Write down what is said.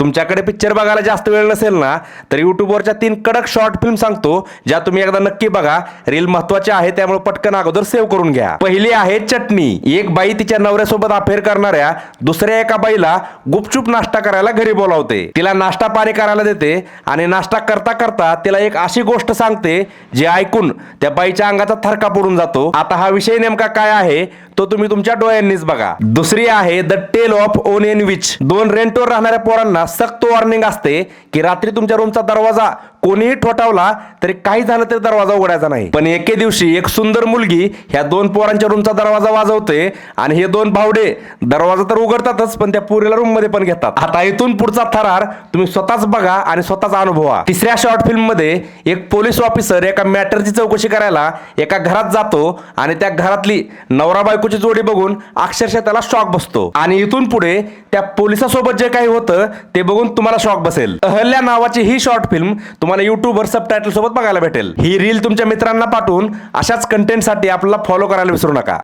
तुमच्याकडे पिक्चर बघायला जास्त वेळ नसेल ना तर युट्यूबवरच्या तीन कडक शॉर्ट फिल्म सांगतो ज्या तुम्ही एकदा नक्की बघा. रील महत्त्वाचे आहे त्यामुळे पटकन अगोदर सेव्ह करून घ्या. पहिली आहे चटणी. एक बाई तिच्या नवऱ्यासोबत अफेअर करणाऱ्या दुसऱ्या एका बाईला गुपचूप नाश्ता करायला घरी बोलावते. तिला नाश्ता पाणी करायला देते आणि नाश्ता करता करता तिला एक अशी गोष्ट सांगते जे ऐकून त्या बाईच्या अंगाचा थरका पडून जातो. आता हा विषय नेमका काय आहे तो तुम्ही तुमच्या डोळ्यांनीच बघा. दुसरी आहे the tale of onion which दोन रेंटवर राहणाऱ्या पोरांना सक्त वॉर्निंग असते की रात्री तुमच्या रूमचा दरवाजा कोणीही ठोठावला तरी काही झालं तरी दरवाजा उघडायचा नाही. पण एके दिवशी एक सुंदर मुलगी ह्या दोन पोरांच्या रूमचा दरवाजा वाजवते आणि हे दोन भावडे दरवाजा तर उघडतातच पण त्या पुरीला रूममध्ये पण घेतात. आता इथून पुढचा थरार तुम्ही स्वतःच बघा आणि स्वतःच अनुभवा तिसऱ्या शॉर्ट फिल्ममध्ये एक पोलीस ऑफिसर एका मॅटरची चौकशी करायला एका घरात जातो आणि त्या घरातली नवरा बायकोची जोडी बघून अक्षरशः त्याला शॉक बसतो. आणि इथून पुढे त्या पोलिसासोबत जे काही होतं ते बघून तुम्हाला शॉक बसेल. अहल्या नावाची ही शॉर्ट फिल्म तुम्हाला तुम्हाला युट्यूबवर सब टायटल सोबत बघायला भेटेल. ही रील तुमच्या मित्रांना पाठवून अशाच कंटेंटसाठी आपल्याला फॉलो करायला विसरू नका.